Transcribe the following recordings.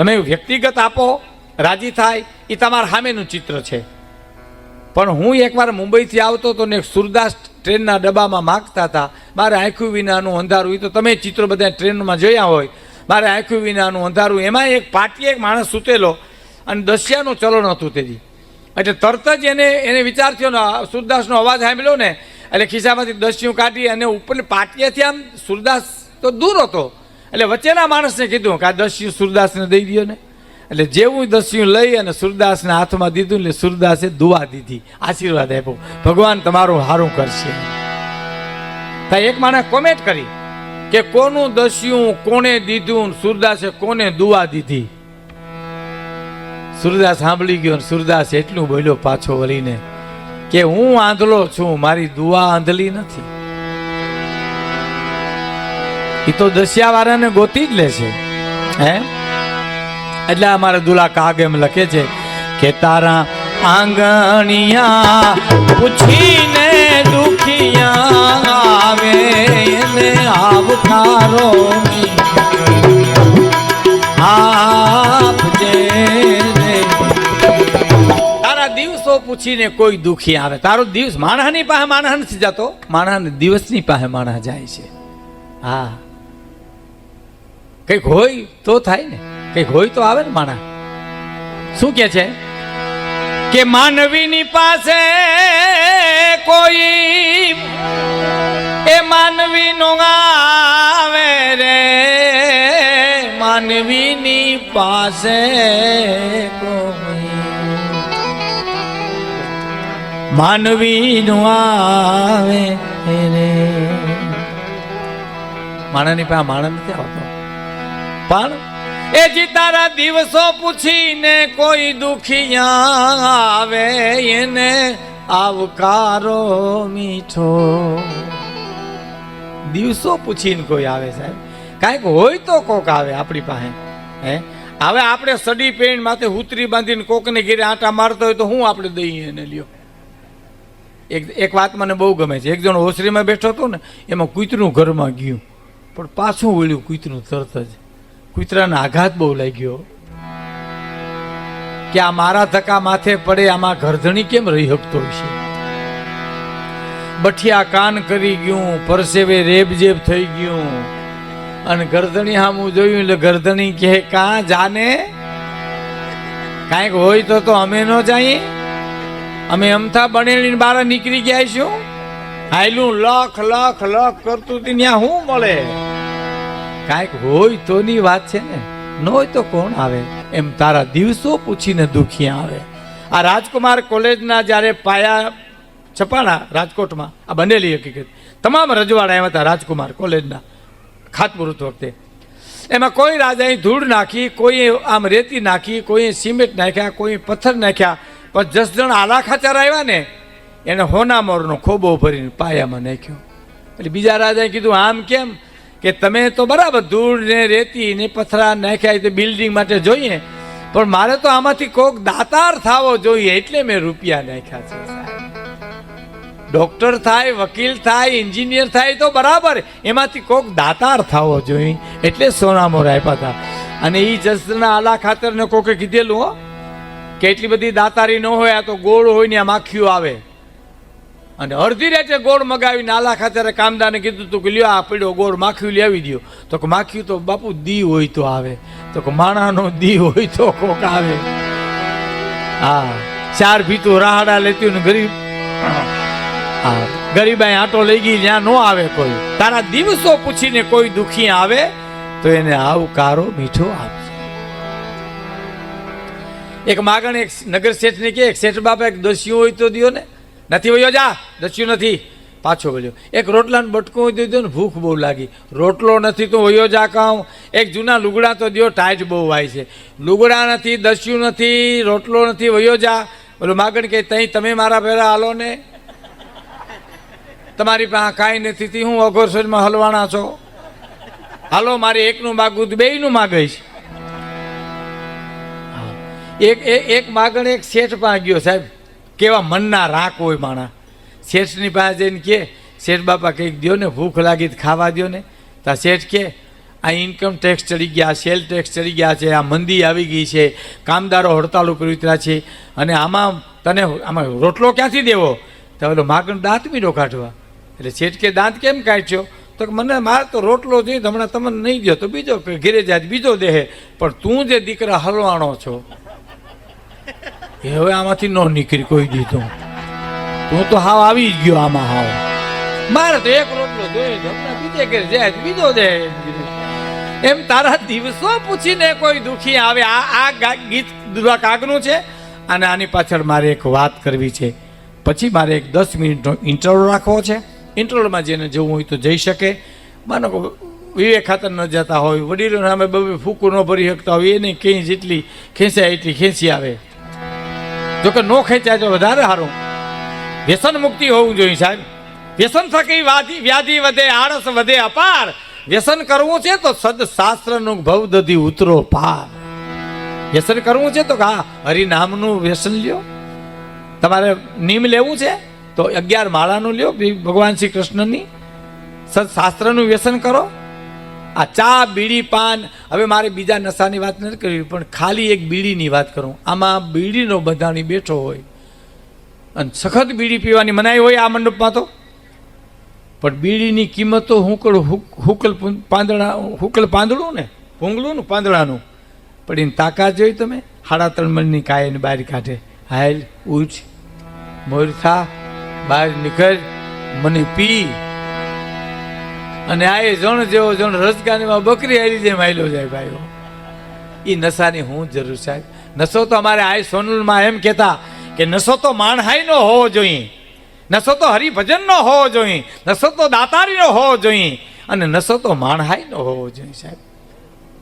તમે વ્યક્તિગત આપો, રાજી થાય, એ તમારા સામેનું ચિત્ર છે. પણ હું એકવાર મુંબઈથી આવતો હતો ને સુરદાસ ટ્રેનના ડબ્બામાં માગતા હતા, મારે આંખ્યું વિનાનું અંધારું એ તો તમે ચિત્રો બધા ટ્રેનમાં જોયા હોય, મારે આંખ્યું વિનાનું અંધારું એમાં એક પાટીએ એક માણસ સૂતેલો અને દસિયાનું ચલણ હતું તેથી એટલે તરત જ એને એને વિચાર થયો ને સુરદાસનો અવાજ સાંભળ્યો ને, એટલે ખિસ્સામાંથી દસ્યું કાઢી અને ઉપર પાટીએથી આમ સુરદાસ તો દૂર હતો. એટલે વચ્ચેના માણસને કીધું કે આ દસ્યું સુરદાસને દઈ દો ને. એટલે જેવું દસ્યું લઈ અને સુરદાસના હાથમાં દીધું એટલે સુરદાસે દુવા દીધી, આશીર્વાદ આપ્યો. ભગવાન તમારું સારું કરશે. ત્યાં એક માણસે કોમેન્ટ કરી કે કોનું દસ્યું કોને દીધું સુરદાસે કોને દુવા દીધી? સુરદાસ સાંભળી ગયો અને સુરદાસ એટલું બોલ્યો પાછો વળીને કે હું આંધળો છું, મારી દુઆ આંધળી નથી. એ તો દસિયાવાળાને ગોતી જ લે છે. હે? એટલે અમારા દુલા કાગ એમ લખે છે કે તારા આંગણિયા પૂછીને દુખિયા આવે એને આવકારો. તારા દિવસો પૂછીને કોઈ દુખી આવે. તારો દિવસ માણસની પાસે માણસ નથી જતો. માણસ દિવસની પાસે માણસ જાય છે. હા. કંઈક હોય તો થાય ને. કંઈક હોય તો આવે ને માણસ શું કે છે? કે માનવીની પાસે કોઈ એ માનવી નો આવે રે. માનવીની પાસે કોઈ. માનવી નો આવે રે. માણસની પાસે માણસ નથી આવતો. પણ એ જી દિવસો પૂછીને કોઈ દુખિયા આવે એને આવકારો મીઠો. દિવસો પૂછીને કોઈ આવે સાહેબ. કાંઈક હોય તો કોક આવે આપણી પાસે. હે? હવે આપણે સડી પેન્ટ માથે હુતરી બાંધીને કોકને ઘેરે આંટા મારતો હોય તો હું આપણે દઈએ એને લ્યો. એક એક વાત મને બહુ ગમે છે. એક જણ ઓસરીમાં બેઠો હતો ને, એમાં કૂતરું ઘરમાં ગયું. પણ પાછું વળ્યું કૂતરું તરત જ કૂતરાને આઘાત બહુ લાગ્યો. કે આ મારા ધક્કા માથે પડે, આમાં ગરધણી કેમ રહી શકતો છે? બઠિયા કાન કરી ગયું, પરસેવે રેબજેબ થઈ ગયું. અને ગરધણી સામું જોયું, એટલે ગરધણી કહે, કાં જાને? કાંઈક હોય તો તો અમે ન જઈએ. અમે અમથા બનેલી બહાર નીકળી ગયા છું હાયલું, લખ લખ લખ કરતું ત્યાં શું મળે? કાંઈક હોય તોની વાત છે ને? ન હોય તો કોણ આવે? એમ તારા દિવસો પૂછીને દુખી આવે. આ રાજકુમાર કોલેજના જ્યારે પાયા છપાણા રાજકોટમાં, આ બનેલી હકીકત. તમામ રજવાડા એમ હતા રાજકુમાર કોલેજના, ખાતમુહૂર્ત વખતે. એમાં કોઈ રાજાએ ધૂળ નાખી, કોઈ આમ રેતી નાખી, કોઈ સિમેન્ટ નાખ્યા, કોઈ પથ્થર નાખ્યા, પણ જસ જણ આલા ખાચાર આવ્યા ને, એને હોના મોરનો ખોબો ભરીને પાયામાં નાખ્યો. એટલે બીજા રાજાએ કીધું, આમ કેમ? કે તમે તો બરાબર ધૂળ ને રેતી ને પથરા નાખ્યા તે બિલ્ડિંગ માટે જોઈએ. પણ મારે તો આમાંથી કોક દાતાર થાવો જોઈએ એટલે મેં રૂપિયા નાખ્યા છે ડોક્ટર થાય, વકીલ થાય, એન્જિનિયર થાય તો બરાબર. એમાંથી કોક દાતાર થવો જોઈએ એટલે સોનામોર આપ્યા હતા. અને એ જસના આલા ખાતરને કોકે કીધેલું હો, કે એટલી બધી દાતારી ન હોય, આ તો ગોળ હોય ને આ માખીઓ આવે. અને અડધી રાતે ગોળ મગાવી નાલા ખાતે કામદારને કીધું તું કે લ્યો આ પડ્યો ગોળ માખ્યું લેવી દો તો કે માખ્યું તો બાપુ દી હોય તો આવે. તો કે માણાનો દી હોય તો કોક આવે. હા, ચાર ભીતું રાહડા લેતી ને ગરીબ. હા ગરીબાઈ આટો લઈ ગઈ જ્યાં ન આવે કોઈ. તારા દિવસો પૂછીને કોઈ દુખી આવે, તો એને આવકારો મીઠો આપશે એક માગણ, એક નગર શેઠને કે, એક શેઠ બાપા, એક દસ્યું હોય તો દ્યો ને. નથી વયો જા, દસ્યું નથી. પાછો વળ્યો. એક રોટલાનો બટકો તો ને ભૂખ બહુ લાગી. રોટલો નથી તો વયો જા કહું એક જૂના લુગડા તો દ્યો, ટાઈટ બહુ વાય છે. લુગડા નથી, દસ્યું નથી, રોટલો નથી, વયો જા. બોલો, માગણ કે તહીં તમે મારા ભેરા હાલો ને. તમારી પાસે કાંઈ નથી હું અઘોરસરમાં હલવાના છો? હાલો, મારે એકનું માગું બેયનું માગીશ. એક એક માગણ એક શેઠ પાસે ગયો, સાહેબ. કેવા મનના રાખ હોય માણા. શેઠની પાસે જઈને કે, શેઠ બાપા, કંઈક દો ને, ભૂખ લાગી ખાવા દો ને. તા શેઠ કે, આ ઇન્કમ ટેક્સ ચડી ગયા સેલ ટેક્સ ચડી ગયા છે, આ મંદી આવી ગઈ છે, કામદારો હડતાલ ઉપર ઉતર્યા છે, અને આમાં તને આમાં રોટલો ક્યાંથી દેવો? તો ઓલો માગણ દાંત મીડો કાઢવા. એટલે શેઠ કે, દાંત કેમ કાઢ્યો? તો મને મારે તો રોટલો જોઈએ હમણાં તમને નહીં દો તો બીજો ઘેરે જાય બીજો દેહે. પણ તું જે દીકરા હલવાણો છો એ હવે આમાંથી ન નીકળી, કોઈ દીધું. તું તો હાવ આવી જ ગયો આમાં હાવ. મારે તો એક રોટલો બીજે ઘેર જાય બીજો દે. એમ તારા દિવસો પૂછીને કોઈ દુખી આવે, આ આ ગીત દુરા કાગનું છે? અને આની પાછળ મારે એક વાત કરવી છે. પછી મારે એક દસ મિનિટનો ઇન્ટરવલ રાખવો છે. ઇન્ટરવલમાં જેને જવું હોય તો જઈ શકે. માનો વિવેક ખાતર ન જતા હોય, વડીલો સામે બબે ફૂકું ન ભરી શકતા હોય, એને ક્યાંય જેટલી ખેંચાય એટલી ખેંચી આવે. જોકે નો ખેંચાય તો વધારે સારું વ્યસન મુક્તિ હોવું જોઈએ સાહેબ. વ્યસન થકી વ્યાધિ વ્યાધિ વધે, આળસ વધે, અપાર. વ્યસન કરવું છે તો સદ શાસ્ત્રનું ભવ દધી ઉતરો પાર. વ્યસન કરવું છે તો હા હરિનામનું વ્યસન લ્યો. તમારે નિમ લેવું છે તો અગિયાર માળાનું લ્યો ભગવાન શ્રી કૃષ્ણની. સદશાસ્ત્રનું વ્યસન કરો. આ ચા, બીડી, પાન હવે મારે બીજા નશાની વાત નથી કરવી, પણ ખાલી એક બીડીની વાત કરું. આમાં બીડીનો બધાની બેઠો હોય અને સખત બીડી પીવાની મનાઈ હોય આ મંડપમાં તો. પણ બીડીની કિંમત તો હુકલ હુક- હુકલ પાંદડા, હુકલ પાંદડું ને ભૂંગળું પાંદડાનું. પણ એની તાકાત જોઈ તમે સાડા ત્રણ મણની કાયને બહાર કાઢે. હાલ ઉચ મોર થા બહાર નીકળ, મને પી. અને આ એ જણ જેવો જણ રજગાનીમાં બકરી હારી જેમ આવેલો જાય ભાઈઓ. એ નશાની હું જરૂર સાહેબ. નશો તો અમારે આ સોનલમાં એમ કહેતા કે નશો તો માણહાઈનો હોવો જોઈએ. નશો તો હરિભજનનો હોવો જોઈએ. નશો તો દાતારીનો હોવો જોઈએ. અને નશો તો માણહાઈનો હોવો જોઈએ સાહેબ.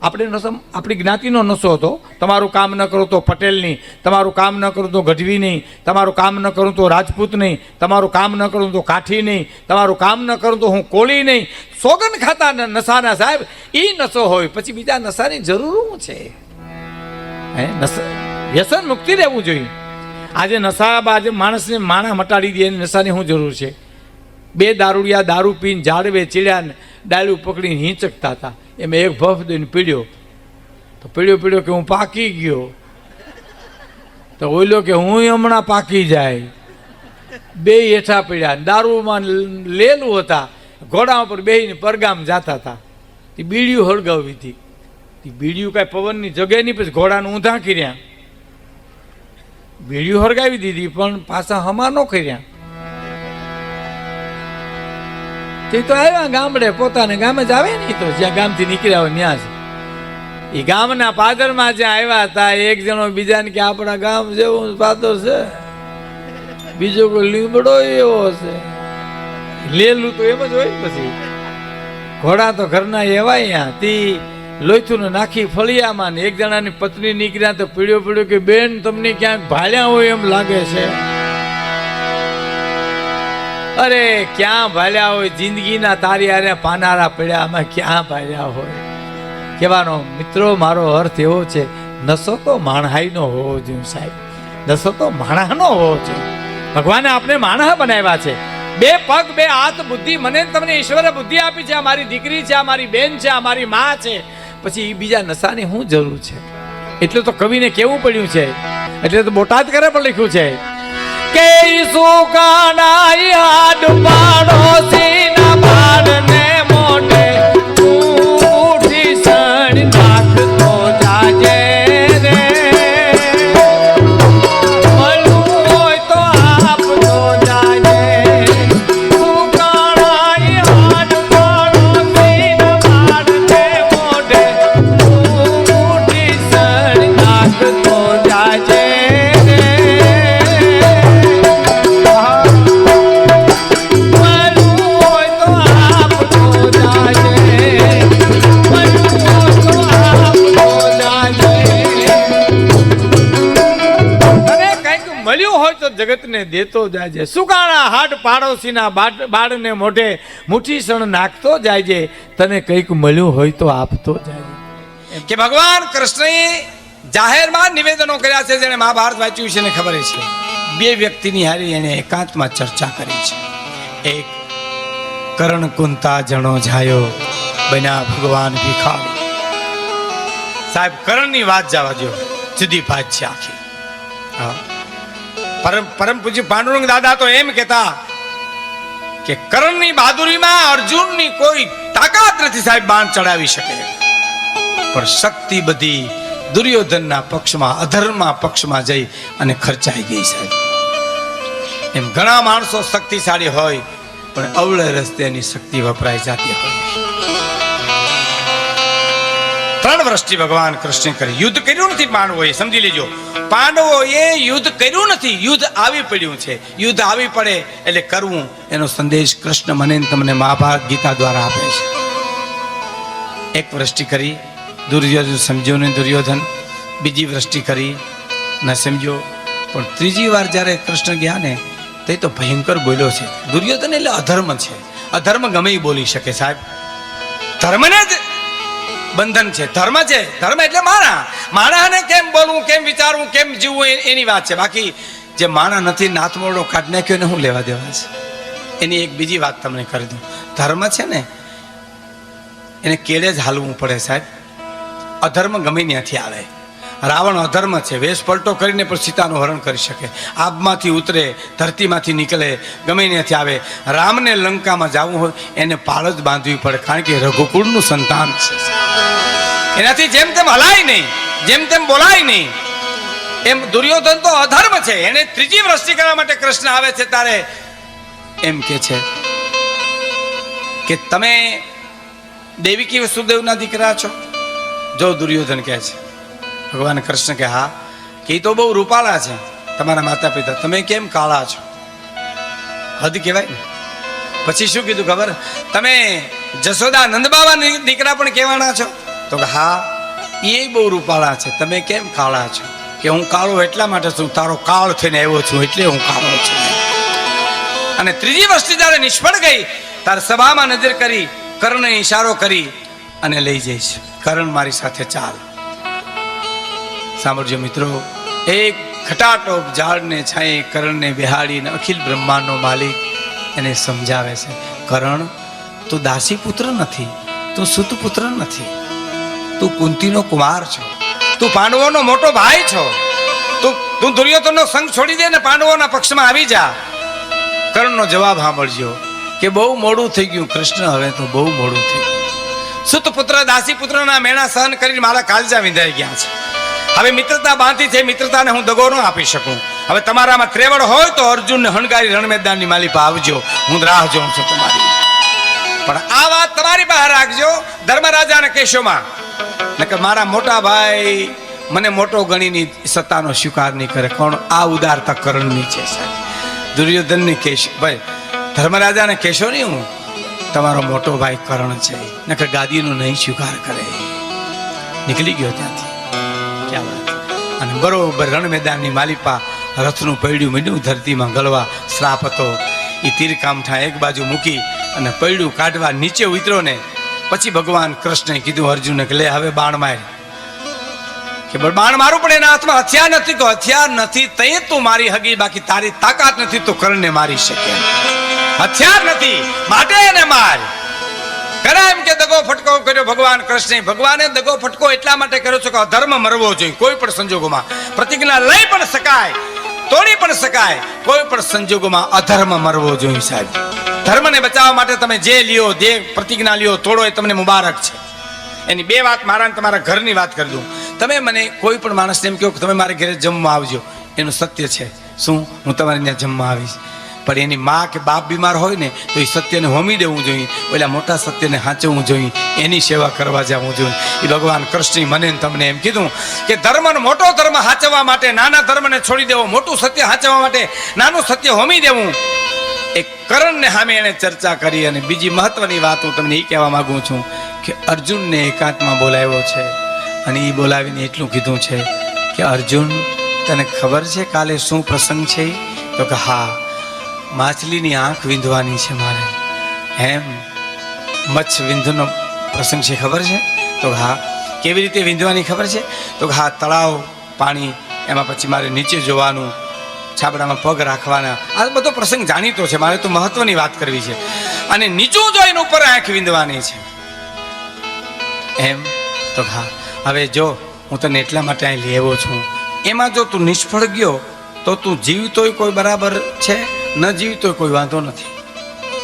આપણે નસો આપણી જ્ઞાતિનો નશો હતો. તમારું કામ ન કરો તો પટેલ નહીં. તમારું કામ ન કરો તો ગઢવી નહીં. તમારું કામ ન કરું તો રાજપૂત નહીં. તમારું કામ ન કરું તો કાઠી નહીં. તમારું કામ ન કરું તો હું કોળી નહીં. સોગન ખાતા નશાના સાહેબ એ નશો હોય. પછી બીજા નશાની જરૂર શું છે? હે વ્યસન મુક્તિ રહેવું જોઈએ. આજે નશા આજે માણસને માણા મટાડી દે, એની નશાની શું જરૂર છે? બે દારૂડિયા દારૂ પીને ઝાડવે ચીડ્યા ડાળું પકડીને હિંચકતા હતા. એમાં એક ભફ દઈને પીડ્યો. તો પીડ્યો પીડ્યો કે હું પાકી ગયો. તો ઓઈલો કે હું હમણાં પાકી જાય. બે હેઠા પીડ્યા દારૂમાં લેલું હતા. ઘોડા ઉપર બેહીને પરગામ જાતા હતા. તે બીડીયું હળગાવી હતી. તે બીડીયું કાંઈ પવનની જગ્યાએ નહીં, પછી ઘોડાને ઊંધા કર્યા. બીડિયું હળગાવી દીધી, પણ પાછા હમા ન કર્યા. તે તો આવ્યા ગામડે, પોતાને ગામે જ આવે ને તો, જ્યાં ગામથી નીકળ્યા હોય ત્યાં જ. એ ગામના પાદરમાં જ્યાં આવ્યા હતા એક જણો બીજાને કે આપણા ગામ જેવું પાદર છે. બીજો કોઈ લીમડો એવો છે. લેલું તો એમ જ હોય પછી. ઘોડા તો ઘરના એવા અહીંયા તી લોહીથું નાખી ફળિયામાં ને એક જણાની પત્ની નીકળ્યા તો પીડ્યો પીડ્યો કે, બેન, તમને ક્યાંક ભાળ્યા હોય એમ લાગે છે. અરે, ક્યાં ભાલ્યા હોય? જિંદગીના તારી આરે પાનારા પડ્યા, આમાં ક્યાં ભાલ્યા હોય? કહેવાનો મિત્રો, મારો અર્થ એવો છે, નશો તો માણહાઈનો હોવો જોઈએ સાહેબ. નશો તો માણસનો હોવો જોઈએ. ભગવાને આપણે માણહ બનાવ્યા છે. બે પગ, બે હાથ, બુદ્ધિ, મને તમને ઈશ્વરે બુદ્ધિ આપી છે. આ મારી દીકરી છે, આ મારી બેન છે, આ મારી માં છે. પછી એ બીજા નશાની શું જરૂર છે? એટલે તો કવિને કેવું પડ્યું છે? એટલે તો બોટાદ કરે પણ લખ્યું છે. કે સુકાનાઈ યાદ પાડોશીના બાળને મોઢે તો દેતો જાય સુકાળા હાટ પાડોશીના બાળને મોઢે મુઠ્ઠી સણ નાખતો જાયજે તને કંઈક મળ્યું હોય તો આપતો જાય કે ભગવાન કૃષ્ણએ જાહેરમાં નિવેદનો કર્યા છે જેને મહાભારત વાંચ્યું છે ખબર છે? બે વ્યક્તિની હારી એને એકાંતમાં ચર્ચા કરી છે. એક, કરણ કુંતા જણો જાયો બન્યા ભગવાન ભીખા સાહેબ, કરણની વાત જવા દો જુદી વાત છે આખી. હા. પરમ પરમ પૂજ્ય પાંડુરંગ દાદા તો એમ કહેતા કે કરણની બહાદુરીમાં અર્જુનની કોઈ તાકાત નથી સાહેબ બાણ ચડાવી શકે. પણ શક્તિ બધી દુર્યોધનના પક્ષમાં, અધર્મના પક્ષમાં જઈ અને ખર્ચાઈ ગઈ સાહેબ. એમ ઘણા માણસો શક્તિશાળી હોય, પણ અવળે રસ્તે એની શક્તિ વપરાઈ જતી હોય. ત્રણ વર્ષથી ભગવાન કૃષ્ણ કરી. યુદ્ધ કર્યું નથી પાંડવોએ સમજી લેજો. પાંડવોએ યુદ્ધ કર્યું નથી, યુદ્ધ આવી પડ્યું છે. યુદ્ધ આવી પડે એટલે કરવું, એનો સંદેશ કૃષ્ણ મને તમને મહાભારત ગીતા દ્વારા આપે છે. એક વૃષ્ટિ કરી, દુર્યોધન સમજ્યો ને દુર્યોધન. બીજી વૃષ્ટિ કરી, ન સમજ્યો પણ ત્રીજી વાર જ્યારે કૃષ્ણ ગયા ને, તે તો ભયંકર બોલ્યો છે. દુર્યોધન એટલે અધર્મ છે. અધર્મ ગમે બોલી શકે સાહેબ. ધર્મને જ બંધન છે. ધર્મ છે. ધર્મ એટલે માણા. માણાને કેમ બોલવું, કેમ વિચારવું, કેમ જીવવું એની વાત છે. બાકી જે માણા નથી નાથમોડો કાઢ નાખ્યો ને હું લેવા દેવા છે? એની એક બીજી વાત તમને કરી દઉં. ધર્મ છે ને, એને કેળે જ હાલવું પડે સાહેબ. અધર્મ ગમે ત્યાંથી આવે. રાવણ અધર્મ છે, વેશ પલટો કરીને પણ સીતાનું હરણ કરી શકે. આબમાંથી ઉતરે, ધરતીમાંથી નીકળે, ગમે ત્યાંથી આવે. રામને લંકામાં જવું હોય, એને પાળ જ બાંધવી પડે, કારણ કે રઘુકુળનું સંતાન છે. એનાથી જેમ તેમ હલાય નહીં, જેમ તેમ બોલાય નહીં. એમ દુર્યોધન તો અધર્મ છે, એને ત્રીજી વૃષ્ટિ કરવા માટે કૃષ્ણ આવે છે તારે એમ કે છે કે તમે દેવિકી વસુદેવના દીકરા છો? જો દુર્યોધન કહે છે. ભગવાન કૃષ્ણ કે, હા કે તો બહુ રૂપાળા છે તમારા માતા પિતા તમે કેમ કાળા છો? હદ કહેવાય પછી શું કીધું ખબર? તમે જશોદા નંદબાબાની દીકરા પણ કહેવાના છો? તો હા, એ બહુ રૂપાળા છે. તમે કેમ કાળા છો? કે, હું કાળો એટલા માટે છું, તારો કાળ થઈને આવ્યો છું એટલે હું કાળો છું. અને ત્રીજી વસ્તુ જ્યારે નિષ્ફળ ગઈ તાર સભામાં નજર કરી, કર્ણને ઈશારો કરી અને લઈ જઈશ. કરણ મારી સાથે ચાલ. સાંભળજો મિત્રો, એક ખટાટોપ ઝાડને છાંયે, કરણને બિહાડીને અખિલ બ્રહ્માંડનો માલિક એને સમજાવે છે. કરણ, તું દાસી પુત્ર નથી, તું સુત પુત્ર નથી. તું કુંતીનો કુમાર છો, તું પાંડવોનો મોટો ભાઈ છો. તું તું દુર્યોધનનો સંગ છોડી દે ને પાંડવોના પક્ષમાં આવી જા. કર્ણનો જવાબ સાંભળજો કે બહુ મોડું થઈ ગયું. કૃષ્ણ હવે તો બહુ મોડું થઈ ગયું. સુત પુત્ર, દાસી પુત્રના મેણા સહન કરીને મારા કાલજા વિંધાઈ ગયા છે. હવે મિત્રતા બાંધી છે, મિત્રતાને હું દગો ન આપી શકું. હવે તમારામાં ત્રેવડ હોય તો અર્જુનને હણગારી રણ મેદાનની માલી આવજો. હું રાહ જોઉં છું તમારી. પણ આ વાત તમારી બહાર રાખજો, ધર્મરાજાના કેશોમાં. નકર મારા મોટા ભાઈ મને મોટો ગણીની સત્તાનો સ્વીકાર નહીં કરે. કોણ? આ ઉદારતા કરણની છે, સાહેબ. દુર્યોધનની કેશ, ભાઈ, ધર્મરાજાને કહેશો નહીં હું? તમારો મોટો ભાઈ કરણ છે. નકર ગાદીનો નહીં સ્વીકાર કરે. નીકળી ગયો ત્યાંથી. ક્યાં અને બરોબર રણ મેદાનની માલિપા રથનું પૈડ્યું મીંડું ધરતીમાં ગળવા શ્રાપ હતો. એ તીરકામઠા એક બાજુ મૂકી અને પૈડું કાઢવા નીચે ઉતર્યો ને પછી ભગવાન કૃષ્ણે કીધું, અર્જુને કે લે, હવે બાણ માર. કે બાણ મારું પણ એના હાથમાં હથિયાર નથી, તો હથિયાર નથી તે તું મારી હગી, બાકી તારી તાકાત નથી, તો કરણને મારી શકે. હથિયાર નથી, માટે એને માર. કે કર્યો ભગવાન કૃષ્ણે. ભગવાને દગો ફટકો એટલા માટે કર્યો છે કે અધર્મ મરવો જોઈએ. કોઈ પણ સંજોગોમાં. પ્રતિજ્ઞા લઈ પણ શકાય, તોડી પણ શકાય. કોઈ પણ સંજોગોમાં અધર્મ મરવો જોઈએ સાહેબ. ધર્મને બચાવવા માટે તમે જે લ્યો, જે પ્રતિજ્ઞા લ્યો, તોડો એ તમને મુબારક છે. એની બે વાત મારા તમારા ઘરની વાત કરી દઉં. તમે મને કોઈ પણ માણસને એમ કહો કે તમે મારે ઘરે જમવા આવજો. એનું સત્ય છે. શું? હું તમારે ત્યાં જમવા આવીશ. પણ એની મા કે બાપ બીમાર હોય ને, તો એ સત્યને હોમી દેવું જોઈએ. ઓલા મોટા સત્યને સાચવવું જોઈએ. એની સેવા કરવા જવું જોઈએ. એ ભગવાન કૃષ્ણ મને તમને એમ કીધું કે ધર્મનો મોટો ધર્મ સાચવવા માટે, નાના ધર્મને છોડી દેવો, મોટું સત્ય સાચવવા માટે, નાનું સત્ય હોમી દેવું. એક કરણને સામે એણે ચર્ચા કરી અને બીજી મહત્વની વાત હું તમને એ કહેવા માંગુ છું કે અર્જુનને એકાંતમાં બોલાવ્યો છે. અને એ બોલાવીને એટલું કીધું છે કે અર્જુન, તને ખબર છે કાલે શું પ્રસંગ છે? તો કે હા માછલીની આંખ વિંધવાની છે મારે. એમ મચ્છ વિંધનો પ્રસંગ છે, ખબર છે? તો હા, કેવી રીતે વિંધવાની ખબર છે? તો હા, તળાવ, પાણી, એમાં પછી મારે નીચે જોવાનું, છાબડામાં પગ રાખવાના, આ બધો પ્રસંગ જાણીતો છે, મારે તો મહત્વની વાત કરવી છે. અને નીચું જોઈને ઉપર આંખ વિંધવાની છે. એમ, તો હા, હવે જો હું તને એટલા માટે અહીં લેવો છું. એમાં જો તું નિષ્ફળ ગયો, તો તું જીવતોય કોઈ બરાબર છે? ન જીવતો કોઈ વાંધો નથી.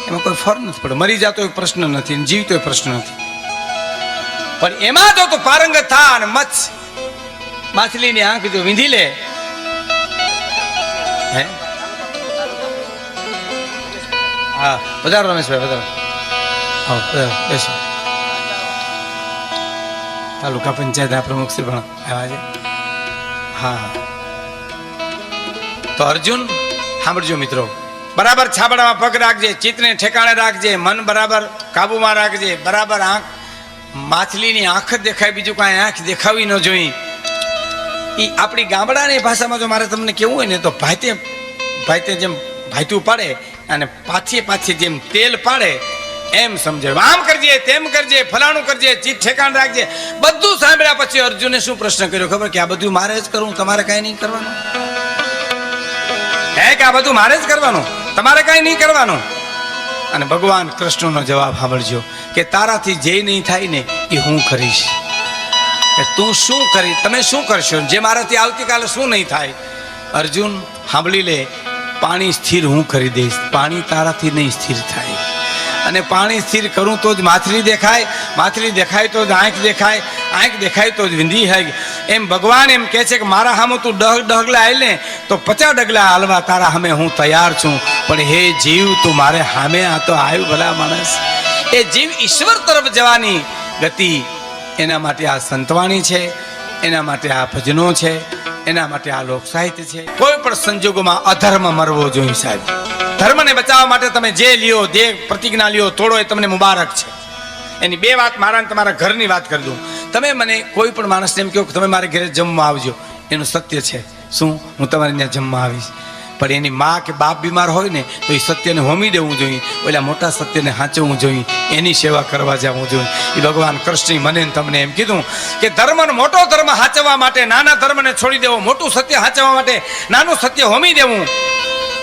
એમાં કોઈ ફર નથી પડે મરી જતો પ્રશ્ન નથી જીવતો પ્રશ્ન નથી. પણ એમાં જો તો પારંગત થા અને મચ્છ માછલીની આંખ જો વિંધી લે, હે? હા, વધારો રમેશભાઈ, વધારો. હા બેસો. તાલુકા પંચાયતના પ્રમુખ શ્રી પણ આવ્યા છે. હા. તો અર્જુન, સાંભળજો મિત્રો. બરાબર છાબડામાં પગ રાખજે, ચિત્તને ઠેકાણે રાખજે, મન બરાબર કાબુમાં રાખજે, બરાબર આંખ, માછલીની આંખ જ દેખાય, બીજું કાંઈ આંખ દેખાવી ન જોઈ. એ આપણી ગામડાની ભાષામાં જો મારે તમને કેવું હોય ને, તો ભાઈતે ભાઈતે જેમ ભાઈતું પાડે અને પાછી પાછી જેમ તેલ પાડે, એમ સમજે આમ કરજે, તેમ કરજે, ફલાણું કરજે ચીજ ઠેકાણ રાખજે. બધું સાંભળ્યા પછી અર્જુને શું પ્રશ્ન કર્યો? ખબર કે આ બધું મારે જ કરવું, તમારે કાંઈ નહીં કરવાનું? કે આ બધું મારે જ કરવાનું? તમારે કાંઈ નહીં કરવાનું? અને ભગવાન કૃષ્ણનો જવાબ સાંભળજો કે તારાથી જે નહીં થાય ને એ હું કરીશ. કે તું શું કરી, તમે શું કરશો? જે મારાથી આવતીકાલે શું નહીં થાય? અર્જુન, સાંભળી લે, પાણી સ્થિર હું કરી દઈશ. પાણી તારાથી નહીં સ્થિર થાય. અને પાણી સ્થિર કરું તો જ માછલી દેખાય. માછલી દેખાય તો જ આંખ દેખાય. આંખ દેખાય તો જ વિંધી હોય એમ ભગવાન એમ કહે છે કે મારા સામે તું ડગ ડગલા આવી લે, તો પચાસ ડગલા હાલવા તારા સામે હું તૈયાર છું. પણ હે જીવ, તું મારે સામે આ તો આવ્યું ભલા માણસ. એ જીવ ઈશ્વર તરફ જવાની ગતિ એના માટે આ સંતવાણી છે, એના માટે આ ભજનો છે, એના માટે આ લોક સાહિત્ય છે. કોઈ પણ સંજોગોમાં અધર્મ મરવો જોઈએ સાહેબ. ધર્મને બચાવવા માટે તમે જે લ્યો, જે પ્રતિજ્ઞા લ્યો, તોડો એ તમને મુબારક છે. એની બે વાત મારા તમારા ઘરની વાત કરી દઉં. તમે મને કોઈ પણ માણસને એમ કહો કે તમે મારે ઘરે જમવા આવજો. એનું સત્ય છે. શું? હું તમારે ત્યાં જમવા આવીશ. પણ એની મા કે બાપ બીમાર હોય ને, તો એ સત્યને હોમી દેવું જોઈએ. ઓલા મોટા સત્યને સાચવવું જોઈએ. એની સેવા કરવા જવું જોઈએ. એ ભગવાન કૃષ્ણ મને તમને એમ કીધું કે ધર્મનો મોટો ધર્મ સાચવવા માટે, નાના ધર્મને છોડી દેવો, મોટું સત્ય સાચવવા માટે, નાનું સત્ય હોમી દેવું.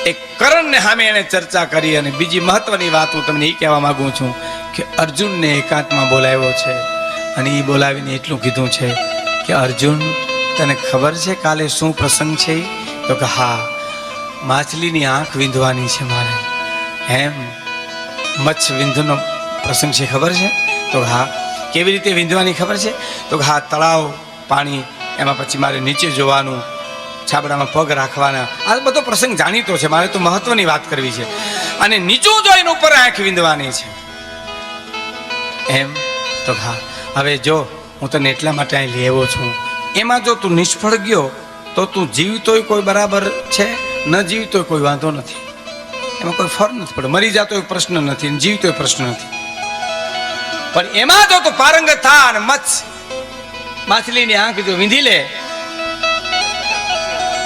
એક કરણને સામે એણે ચર્ચા કરી અને બીજી મહત્વની વાત હું તમને એ કહેવા માગું છું કે અર્જુનને એકાંતમાં બોલાવ્યો છે. અને એ બોલાવીને એટલું કીધું છે કે, અર્જુન, તને ખબર છે કાલે શું પ્રસંગ છે? તો કે, હા, માછલીની આંખ વિંધવાની છે મારે. એમ? મચ્છ વિંધનો પ્રસંગ છે ખબર છે? તો હા. કેવી રીતે વિંધવાની ખબર છે? તો હા, તળાવ, પાણી, એમાં પછી મારે નીચે જોવાનું, છાબડામાં પગ રાખવાના. આ બધો પ્રસંગ જાણીતો છે, મારે તો મહત્વની વાત કરવી છે. અને નીચું જોઈને ઉપર આંખ વિંધવાની છે. એમ? તો હા. હવે જો હું તને એટલા માટે અહીં લેવો છું. એમાં જો તું નિષ્ફળ ગયો, તો તું જીવતોય કોઈ બરાબર છે, ન જીવતોય કોઈ વાંધો નથી. એમાં કોઈ ફર નથી પડે મરી જતો પ્રશ્ન નથી જીવતો પ્રશ્ન નથી. પણ એમાં જો તું પારંગત થા અને મચ્છ, માછલીની આંખ જો વીંધી લે,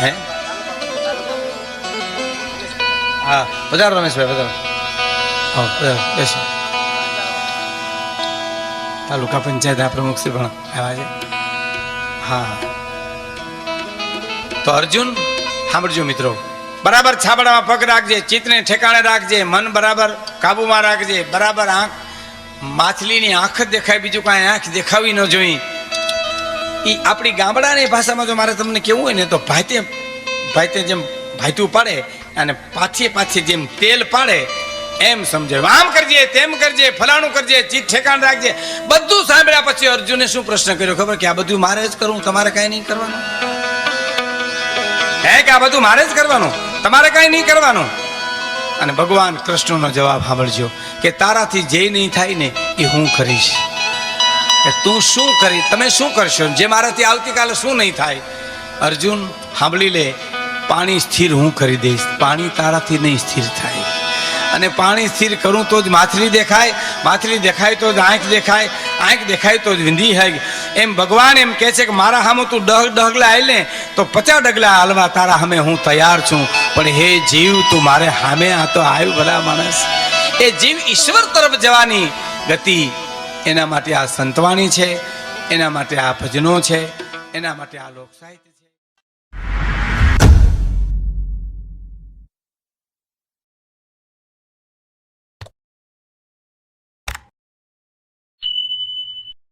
હે? હા વધારો રમેશભાઈ, પધારો. હા વધારો બેસો. તાલુકા પંચાયતના પ્રમુખ શ્રી પણ આવ્યા છે. હા. તો અર્જુન, સાંભળજો મિત્રો. બરાબર છાબડામાં પગ રાખજે, ચિત્તને ઠેકાણે રાખજે, મન બરાબર કાબુમાં રાખજે. બરાબર આંખ, માછલીની આંખ દેખાય, બીજું કાંઈ આંખ દેખાવી ન જોઈ. એ આપણી ગામડાની ભાષામાં જો મારે તમને કેવું હોય ને, તો ભાઈતે ભાઈતે જેમ ભાઈતું પાડે અને પાછી પાછી જેમ તેલ પાડે એમ સમજે. આમ કરજે, તેમ કરજે, ફલાણું કરજે ચીજ ઠેકાણ રાખજે. બધું સાંભળ્યા પછી અર્જુને શું પ્રશ્ન કર્યો ખબર કે આ બધું મારે જ કરવું, તમારે કાંઈ નહીં કરવાનું? હે કે આ બધું મારે જ કરવાનું? તમારે કાંઈ નહીં કરવાનું? અને ભગવાન કૃષ્ણનો જવાબ સાંભળજો કે તારાથી જે નહીં થાય ને એ હું કરીશ. કે તું શું કરી, તમે શું કરશો? જે મારાથી આવતીકાલે શું નહીં થાય? અર્જુન, સાંભળી લે, પાણી સ્થિર હું કરી દઈશ. પાણી તારાથી નહીં સ્થિર થાય. અને પાણી સ્થિર કરું તો જ માછલી દેખાય માછલી દેખાય તો જ આંખ દેખાય આંખ દેખાય તો જ વિંધી હોય એમ ભગવાન એમ કહે છે કે મારા સામે તું ડગ ડગલા આવી લે તો પચાસ ડગલા હાલવા તારા સામે હું તૈયાર છું. પણ હે જીવ, તું મારે સામે આ તો આવ્યું ભલા માણસ. એ જીવ ઈશ્વર તરફ જવાની ગતિ એના માટે આ સંતવાણી છે, એના માટે આ ભજનો છે, એના માટે આ લોક સાહિત્ય